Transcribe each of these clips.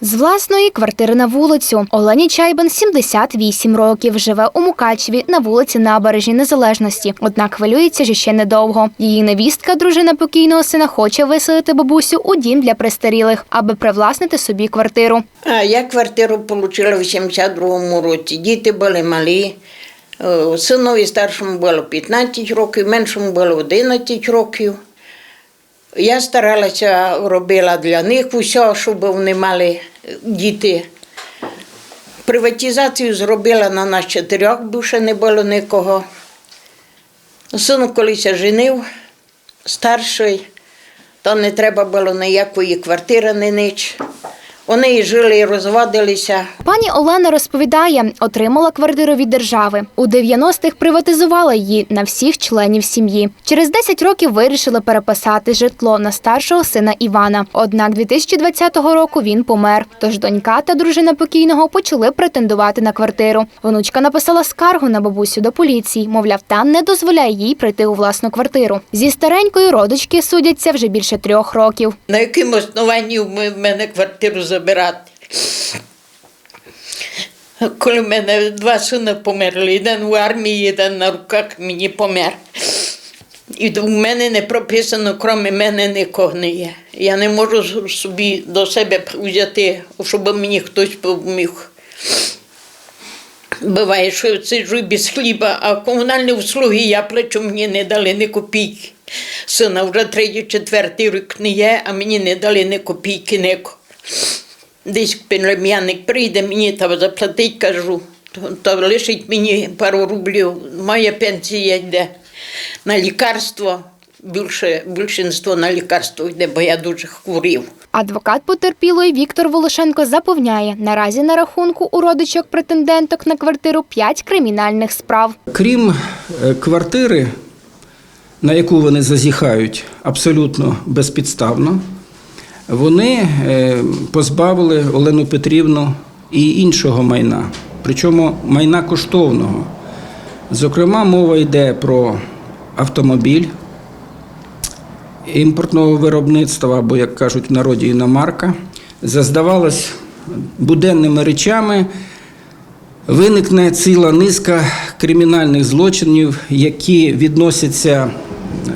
З власної квартири на вулицю Олені Чайбан 78 років. Живе у Мукачеві на вулиці Набережній Незалежності. Однак хвилюється що ще недовго. Її невістка, дружина покійного сина, хоче виселити бабусю у дім для престарілих, аби привласнити собі квартиру. А я квартиру отримала в 82-му році. Діти були малі. Е, Синові старшому було 15 років, меншому було 11 років. Я старалася, робила для них усе, щоб вони мали е, діти. Приватизацію зробила на нас чотирьох, бо ще не було нікого. Син колись женив, старший, то не треба було ніякої квартири, ні ніч. Вони і жили, і розводилися. Пані Олена розповідає, отримала квартиру від держави. У 90-х приватизувала її на всіх членів сім'ї. Через 10 років вирішили переписати житло на старшого сина Івана. Однак 2020 року він помер. Тож донька та дружина покійного почали претендувати на квартиру. Внучка написала скаргу на бабусю до поліції. Мовляв, та не дозволяє їй прийти у власну квартиру. Зі старенькою родички судяться вже більше трьох років. На якому основанні ми в мене квартиру забирати? Коли в мене два сини померли, один в армії, один на руках мені помер. І в мене не прописано, крім мене нікого не є. Я не можу собі до себе взяти, щоб мені хтось допоміг. Буває, що я сиджу без хліба, а комунальні услуги я плачу, мені не дали ні копійки. Сина вже третій, четвертий рік не є, а мені не дали ні копійки ніко. Десь плем'яник прийде, мені там заплатить, кажу, то, то лишить мені пару рублів. Моя пенсія йде на лікарство. Більше, більшинство на лікарство йде, бо я дуже хворів. Адвокат потерпілої Віктор Волошенко запевняє, наразі на рахунку у родичок претенденток на квартиру 5 кримінальних справ. Крім е, квартири, на яку вони зазіхають абсолютно безпідставно, вони е, позбавили Олену Петрівну і іншого майна, причому майна коштовного. Зокрема, мова йде про автомобіль імпортного виробництва, або, як кажуть в народі, іномарка, заздавалась буденними речами, виникне ціла низка кримінальних злочинів, які відносяться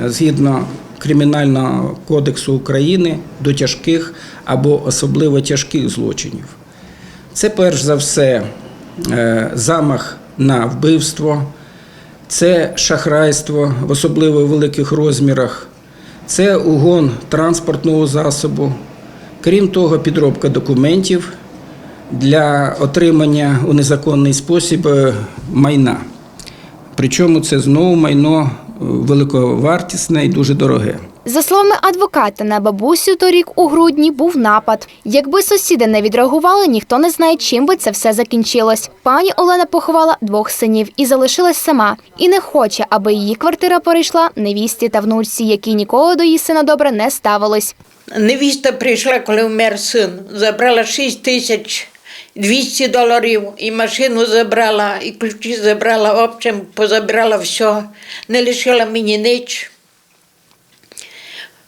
е, згідно Кримінального кодексу України до тяжких або особливо тяжких злочинів. Це перш за все е, замах на вбивство, це шахрайство в особливо великих розмірах, це угон транспортного засобу, крім того, підробка документів для отримання у незаконний спосіб е, майна. Причому це знову майно великовартісне і дуже дороге. За словами адвоката, на бабусю торік у грудні був напад. Якби сусіди не відреагували, ніхто не знає, чим би це все закінчилось. Пані Олена поховала двох синів і залишилась сама. І не хоче, аби її квартира перейшла невісті та внучці, які ніколи до її сина добре не ставились. Невіста прийшла, коли вмер син, забрала 6 тисяч 200 доларів, і машину забрала, і ключі забрала, в общем, позабрала все, не лишила мені ніч.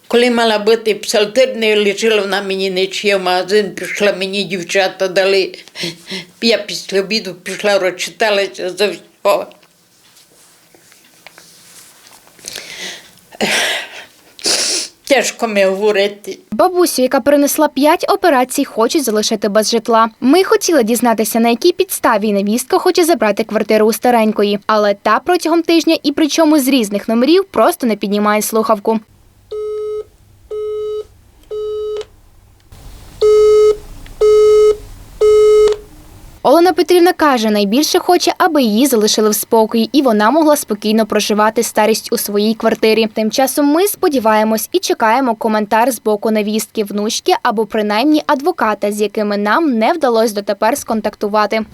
Коли мала бути псалтир, не лишила вона мені ніч. Я в магазин пішла, мені дівчата дали. Я після обіду пішла, розчиталася за все. Тяжко ми говорити. Бабусю, яка перенесла п'ять операцій, хочуть залишити без житла. Ми хотіли дізнатися, на якій підставі невістка хоче забрати квартиру у старенької, але та протягом тижня і причому з різних номерів просто не піднімає слухавку. Олена Петрівна каже, найбільше хоче, аби її залишили в спокої, і вона могла спокійно проживати старість у своїй квартирі. Тим часом ми сподіваємось і чекаємо коментар з боку невістки, внучки або принаймні адвоката, з якими нам не вдалося дотепер сконтактувати.